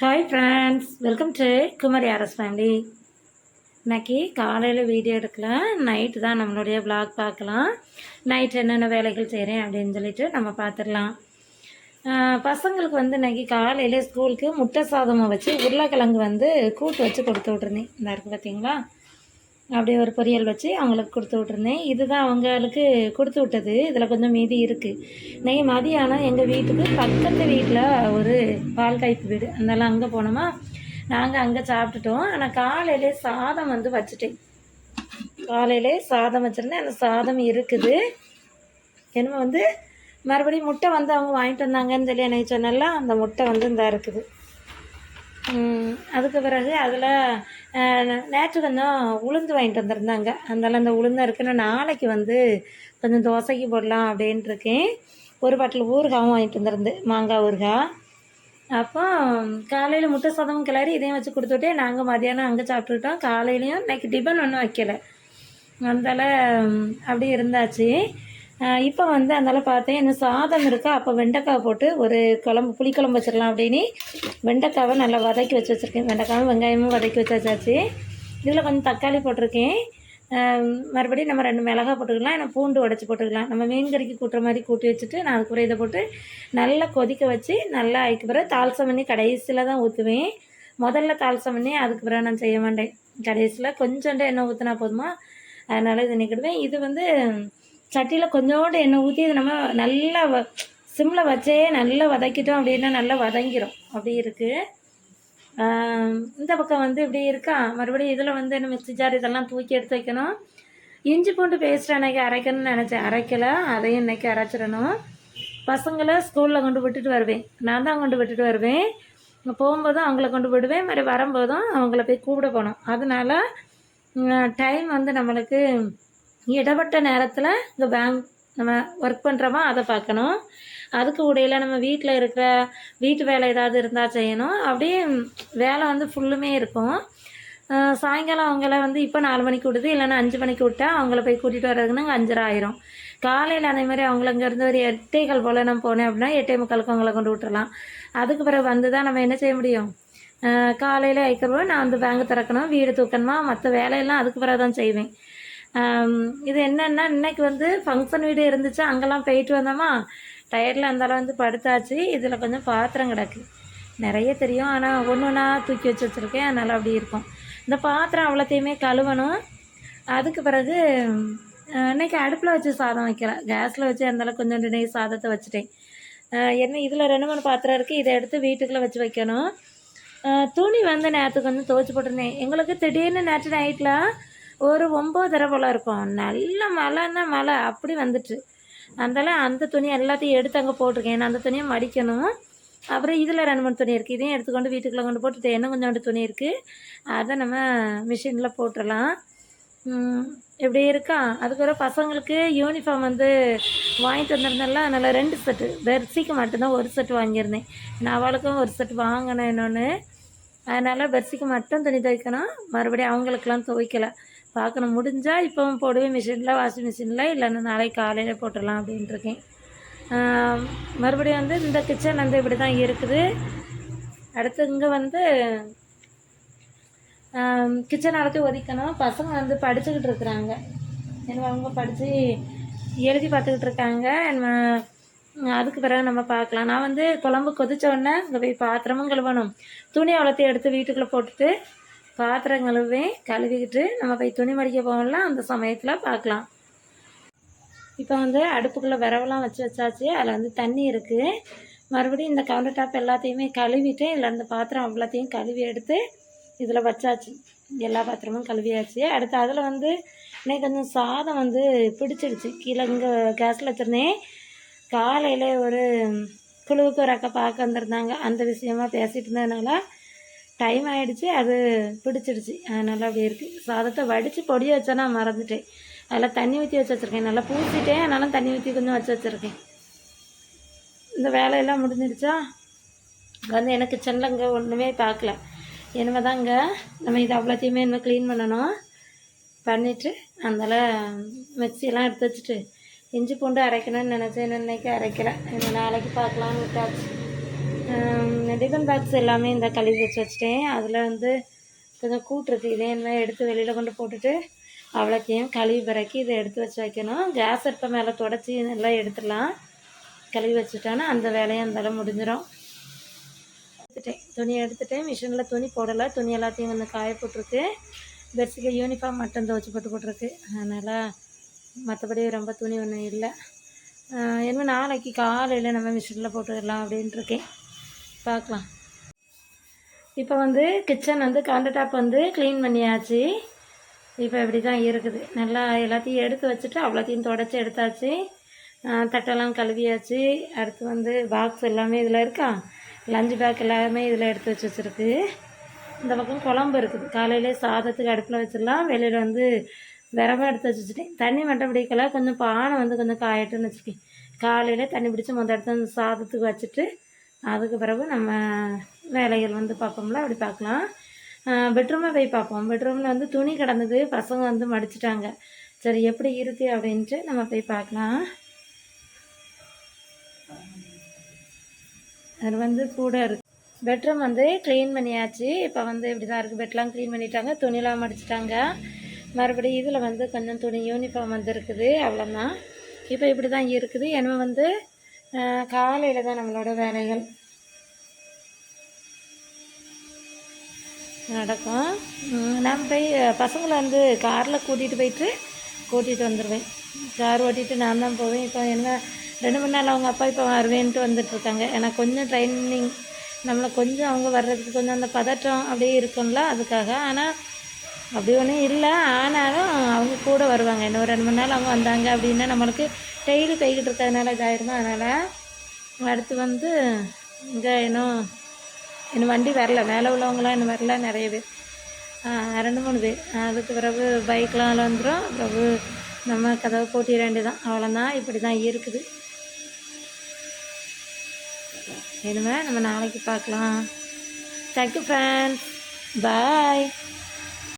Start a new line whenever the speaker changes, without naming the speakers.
Hi friends welcome to Kumari அரஸ் family இன்னைக்கு காலையில் video எடுக்கல. நைட்டு தான் நம்மளுடைய vlog பார்க்கலாம். நைட் என்னென்ன வேலைகள் செய்கிறேன் அப்படின்னு சொல்லிட்டு நம்ம பார்த்துடலாம். பசங்களுக்கு வந்து இன்னைக்கு காலையில் ஸ்கூலுக்கு முட்டை சாதமாக வச்சு உருளைக்கிழங்கு வந்து கூட்டு வச்சு கொடுத்து விட்ருந்தேன் இந்த இருக்குது பார்த்தீங்களா அப்படியே ஒரு பொரியல் வச்சு அவங்களுக்கு கொடுத்து விட்ருந்தேன் இதுதான் அவங்களுக்கு கொடுத்து விட்டது. இதில் கொஞ்சம் மீதி இருக்குது இன்றைக்கி மதியானம் எங்கள் வீட்டுக்கு பக்கத்து வீட்டில் ஒரு பால் காய்ப்பு வீடு. அதனால் அங்கே போனோமா? நாங்கள் அங்கே சாப்பிட்டுட்டோம். ஆனால் காலையிலே சாதம் வந்து வச்சுட்டேன். காலையிலே சாதம் வச்சுருந்தேன். அந்த சாதம் இருக்குது. என்னமோ வந்து மறுபடியும் முட்டை வந்து அவங்க வாங்கிட்டு வந்தாங்கன்னு சொல்லி எனக்கு சொன்னல அந்த முட்டை வந்து இந்த இருக்குது. அதுக்கு பிறகு அதில் நேற்று கொஞ்சம் உளுந்து வாங்கிட்டு வந்திருந்தாங்க. அதனால் அந்த உளுந்து இருக்குன்னு நாளைக்கு வந்து கொஞ்சம் தோசைக்கு போடலாம் அப்படின்ட்டு இருக்கேன். ஒரு பாட்டில் ஊறுகாவும் வாங்கிட்டு வந்திருந்து மாங்காய் ஊறுகாய். அப்போ காலையில் முட்டை சாதமும் கிளறி இதையும் வச்சு கொடுத்துட்டே நாங்கள் மதியானம் அங்கே சாப்பிட்டுக்கிட்டோம். காலையிலையும் இன்னைக்கு டிபன் ஒன்றும் வைக்கல. அதனால் அப்படி இருந்தாச்சு. இப்போ வந்து அதனால் பார்த்தேன் என்ன சாதம் இருக்கா? அப்போ வெண்டைக்காய் போட்டு ஒரு குழம்பு புளிக்குழம்பு வச்சிடலாம் அப்படின்னு. வெண்டைக்காவை நல்லா வதக்கி வச்சு வச்சுருக்கேன். வெண்டைக்காவும் வெங்காயமும் வதக்கி வச்சு வச்சாச்சு. இதில் கொஞ்சம் தக்காளி போட்டிருக்கேன். மறுபடியும் நம்ம ரெண்டு மிளகா போட்டுக்கலாம். இல்லை பூண்டு உடச்சி போட்டுக்கலாம். நம்ம மீன் கறிக்கு கூட்டுற மாதிரி கூட்டி வச்சுட்டு நான் அதுக்குற இதை போட்டு நல்லா கொதிக்க வச்சு நல்லா அதுக்கு பிறகு தால்சம் பண்ணி கடைசியில் தான் ஊற்றுவேன் முதல்ல தால்சம் பண்ணி அதுக்கு பிறகு நான் செய்ய மாட்டேன். கடைசியில் கொஞ்சோண்டு எண்ணெய் ஊற்றினா போதுமா? அதனால் இது நிற்கிடுவேன் இது வந்து சட்டியில் கொஞ்சோண்டு எண்ணெய் ஊற்றி இது நம்ம நல்லா வ சிம்மில் வச்சே நல்லா வதக்கிட்டோம் அப்படின்னா நல்லா வதங்கிடும் அப்படி இருக்குது இந்த பக்கம் வந்து இப்படி இருக்கா? மறுபடியும் இதில் வந்து என்ன மிக்ஸி ஜார் இதெல்லாம் தூக்கி எடுத்து வைக்கணும். இஞ்சி பூண்டு பேஸ்ட் அன்றைக்கி அரைக்கணும்னு நினச்சேன். அரைக்கலை. அதையும் இன்னைக்கு அரைச்சிடணும். பசங்களை ஸ்கூலில் கொண்டு விட்டுட்டு வருவேன். நான் தான் கொண்டு விட்டுட்டு வருவேன். போகும்போதும் அவங்கள கொண்டு விடுவேன். மாதிரி வரும்போதும் அவங்கள போய் கூப்பிட போகணும். அதனால் டைம் வந்து நம்மளுக்கு இடப்பட்ட நேரத்தில் இந்த பேங்க் நம்ம ஒர்க் பண்ணுறோமா அதை பார்க்கணும். அதுக்கு உடையில் நம்ம வீட்டில் இருக்கிற வீட்டு வேலை ஏதாவது இருந்தால் செய்யணும். அப்படியே வேலை வந்து ஃபுல்லுமே இருக்கும். சாயங்காலம் அவங்கள வந்து இப்போ நாலு மணிக்கு விடுது இல்லைன்னா அஞ்சு மணிக்கு விட்டா அவங்கள போய் கூட்டிகிட்டு வர்றதுக்குன்னா அங்கே அஞ்சரை ஆயிரும். காலையில் அதே மாதிரி அவங்கள இங்கேருந்து ஒரு எட்டேகால் போல் நான் போனேன் அப்படின்னா எட்டே முக்காலுக்கு அவங்கள கொண்டு விட்டுறலாம். அதுக்கு பிறகு வந்து தான் நம்ம என்ன செய்ய முடியும்? காலையில் வைக்கிறப்போ நான் வந்து பேங்க் திறக்கணும் வீடு தூக்கணுமா மற்ற வேலையெல்லாம் அதுக்கு பிறகு தான் செய்வேன். இது என்னென்னா இன்னைக்கு வந்து ஃபங்க்ஷன் வீடு இருந்துச்சு. அங்கெல்லாம் போயிட்டு வந்தோமா? டயர்டில் அந்தாலும் வந்து படுத்தாச்சு. இதில் கொஞ்சம் பாத்திரம் கிடக்கு. நிறைய தெரியும். ஆனால் ஒன்று ஒன்றா தூக்கி வச்சு வச்சுருக்கேன். அதனால் அப்படி இருக்கும். இந்த பாத்திரம் அவ்வளோத்தையுமே கழுவணும். அதுக்கு பிறகு இன்றைக்கி இன்னைக்கு அடுப்பில் வச்சு சாதம் வைக்கல. கேஸில் வச்சு அந்தளவு கொஞ்சம் நெய் சாதத்தை வச்சுட்டேன். என்ன இதில் ரெண்டு மூணு பாத்திரம் இருக்குது இதை எடுத்து வீட்டுக்குள்ளே வச்சு வைக்கணும். துணி வந்து நேற்றுக்கு வந்து துவைச்சி போட்டிருந்தேன். எங்களுக்கு திடீர்னு நேற்று நைட்டில் ஒரு ஒம்பதரை போல் இருக்கும். நல்ல மழைன்னா மழை. அப்படி வந்துட்டு. அதனால் அந்த துணி எல்லாத்தையும் எடுத்து அங்கே போட்டிருக்கேன். நான் அந்த துணியை மடிக்கணும். அப்புறம் இதில் ரெண்டு மூணு துணி இருக்குது இதையும் எடுத்துக்கொண்டு வீட்டுக்குள்ளே கொண்டு போட்டுட்டு இன்னும் கொஞ்சோண்டு துணி இருக்குது அதை நம்ம மிஷினில் போட்டுடலாம் இப்படி இருக்கா? அதுக்கப்புறம் பசங்களுக்கு யூனிஃபார்ம் வந்து வாங்கிட்டு வந்திருந்தேன்ல அதனால் ரெண்டு செட்டு பெர்சிக்கு மட்டும்தான் ஒரு செட் வாங்கியிருந்தேன். நான் அவளுக்கும் ஒரு செட் வாங்கினேன் இன்னொன்று அதனால் பெர்சிக்கு மட்டும் துணி துவைக்கணும். மறுபடியும் அவங்களுக்கெல்லாம் துவைக்கலை. பார்க்கணும் முடிஞ்சால் இப்போவும் போடுவேன். மிஷினில் வாஷிங் மிஷினில். இல்லைன்னா நாளைக்கு காலையில் போட்டுடலாம் அப்படின்ட்டு இருக்கேன். மறுபடியும் வந்து இந்த கிச்சன் வந்து இப்படி தான் இருக்குது. அடுத்து இங்கே வந்து கிச்சன் அடுத்து ஒதுக்கணும். பசங்க வந்து படிச்சுக்கிட்டு இருக்கிறாங்க. என்ன அவங்க படித்து எழுதி பார்த்துக்கிட்டு இருக்காங்க. அதுக்கு பிறகு நம்ம பார்க்கலாம். நான் வந்து குழம்பு கொதிச்ச உடனே இங்கே போய் பாத்திரமும் கழுவணும். துணி அவ்வளோத்தையும் எடுத்து வீட்டுக்குள்ளே போட்டுட்டு பாத்திரம் கழுவிக்கிட்டு நம்ம போய் துணி மடிக்க போகலாம் அந்த சமயத்தில் பார்க்கலாம் இப்போ வந்து அடுப்புக்குள்ளே விரவெல்லாம் வச்சு வச்சாச்சு அதில் வந்து தண்ணி இருக்குது மறுபடியும் இந்த கவுண்டர் டாப் எல்லாத்தையுமே கழுவிட்டு இதில் இந்த பாத்திரம் அவ்வளோத்தையும் கழுவி எடுத்து இதில் வச்சாச்சு. எல்லா பாத்திரமும் கழுவியாச்சு. அடுத்து அதில் வந்து இன்னைக்கு கொஞ்சம் சாதம் வந்து பிடிச்சிடுச்சு. கீழே இங்கே கேஸில் வச்சுருந்தேன் காலையில் ஒரு குழுவுக்கு ஒரு அக்கா பார்க்க வந்திருந்தாங்க. அந்த விஷயமா பேசிகிட்டு இருந்ததுனால டைம் ஆகிடுச்சி அது பிடிச்சிடுச்சு. அதனால் அப்படி இருக்குது சாதத்தை வடித்து பொடியை வச்சா நான் மறந்துட்டேன். அதில் தண்ணி ஊற்றி வச்சு வச்சுருக்கேன். நல்லா பூசிட்டேன் அதனால தண்ணி ஊற்றி கொஞ்சம் வச்சு வச்சுருக்கேன். இந்த வேலையெல்லாம் முடிஞ்சிடுச்சா? வந்து எனக்கு கிச்சனில் இங்கே ஒன்றுமே பார்க்கல. இனிமே தான் இங்கே நம்ம இது அவ்வளோத்தையுமே இன்னும் க்ளீன் பண்ணணும். பண்ணிவிட்டு அதனால் மிக்சியெல்லாம் எடுத்து வச்சுட்டு இஞ்சி பூண்டு அரைக்கணும்னு நினச்சேன். இன்னைக்கு அரைக்கலை. இன்னும் நாளைக்கு பார்க்கலான்னு விட்டாச்சு. டிஃபன் பாக்ஸ் எல்லாமே இந்த கழுவி வச்சு வச்சுட்டேன். அதில் வந்து கொஞ்சம் கூட்டுருக்கு இதே என்ன எடுத்து வெளியில் கொண்டு போட்டுட்டு அவ்வளோத்தையும் கழுவி பிறக்கி இதை எடுத்து வச்சு வைக்கணும். கேஸ் அடுப்பை மேலே தொடச்சி நல்லா எடுத்துடலாம். கழுவி வச்சுட்டோன்னா அந்த வேலையும் அந்தளவு முடிஞ்சிடும் எடுத்துட்டேன். துணி எடுத்துட்டேன். மிஷினில் துணி போடலை. துணி எல்லாத்தையும் வந்து காய போட்டிருக்கு. பெட்ஷீட்டில் யூனிஃபார்ம் மட்டும் துவச்சி போட்டு போட்டிருக்கு. அதனால் மற்றபடி ரொம்ப துணி ஒன்றும் இல்லை. என்ன நாளைக்கு காலையில் நம்ம மிஷினில் போட்டுடலாம் அப்படின்ட்டுருக்கேன் பார்க்கலாம் இப்போ வந்து கிச்சன் வந்து கவுண்டர் டாப் வந்து க்ளீன் பண்ணியாச்சு. இப்போ இப்படி தான் இருக்குது. நல்லா எல்லாத்தையும் எடுத்து வச்சுட்டு அவ்வளோத்தையும் தொடச்சி எடுத்தாச்சு. தட்டெல்லாம் கழுவியாச்சு. அடுத்து வந்து பாக்ஸ் எல்லாமே இதில் இருக்கா? லஞ்ச் பேக் எல்லாமே இதில் எடுத்து வச்சு வச்சுருக்கு. இந்த பக்கம் குழம்பு இருக்குது. காலையிலே சாதத்துக்கு அடுப்பில் வச்சிடலாம். வெளியில் வந்து விரவம் எடுத்து வச்சுட்டேன் தண்ணி மட்டும் பிடிக்கல. கொஞ்சம் பானை வந்து கொஞ்சம் காயட்டுன்னு வச்சுக்கேன். காலையில் தண்ணி பிடிச்சி மொதல் எடுத்து அந்த சாதத்துக்கு வச்சுட்டு அதுக்கு பிறகு நம்ம வேலைகள் வந்து பார்ப்போம்ல அப்படி பார்க்கலாம். பெட்ரூமை போய் பார்ப்போம். பெட்ரூமில் வந்து துணி கிடந்தது பசங்க வந்து மடிச்சிட்டாங்க. சரி எப்படி இருக்குது அப்படின்ட்டு நம்ம போய் பார்க்கலாம். அது வந்து கூட இருக்கு. பெட்ரூம் வந்து க்ளீன் பண்ணியாச்சு. இப்போ வந்து இப்படி தான் இருக்குது பெட்லாம் க்ளீன் பண்ணிட்டாங்க. துணிலாம் மடிச்சிட்டாங்க. மறுபடியும் இதில் வந்து கொஞ்சம் துணி யூனிஃபார்ம் வந்து இருக்குது. அவ்வளோதான் இப்போ இப்படி தான் இருக்குது. எனவே வந்து காலையில் தான் நம்மளோட வேலைகள். நடக்கும். நான் போய் பசங்களை வந்து காரில் கூட்டிகிட்டு போயிட்டு கூட்டிகிட்டு வந்துடுவேன் கார் ஓட்டிட்டு நான் தான் போவேன். இப்போ என்ன ரெண்டு மணி நாள் அவங்க அப்பா இப்போ வருவேன்ட்டு வந்துட்டுருக்காங்க ஏன்னா கொஞ்சம் ட்ரைனிங் நம்மளை கொஞ்சம் அவங்க வர்றதுக்கு கொஞ்சம் அந்த பதற்றம் அப்படியே இருக்கும்ல அதுக்காக. ஆனால் அப்படி ஒன்றும் இல்லை. ஆனாலும் அவங்க கூட வருவாங்க. இன்னும் ரெண்டு மணி நாள் அவங்க வந்தாங்க அப்படின்னா நம்மளுக்கு டெய்லி போய்கிட்டு இருக்கிறதுனால இதாயிருமா? அதனால் அடுத்து வந்து இங்கே இன்னும் இன்னும் வண்டி வரல. மேலே உள்ளவங்களாம் இன்னும் வரல. நிறைய பேர். ரெண்டு மூணு பேர். அதுக்கு பிறகு பைக்லாம் வந்துடும் பிறகு நம்ம கதவை போட்டிட வேண்டியதான் அவ்வளோதான் இப்படி தான் இருக்குது. இனிமேல் நம்ம நாளைக்கு பார்க்கலாம். Thank you friends bye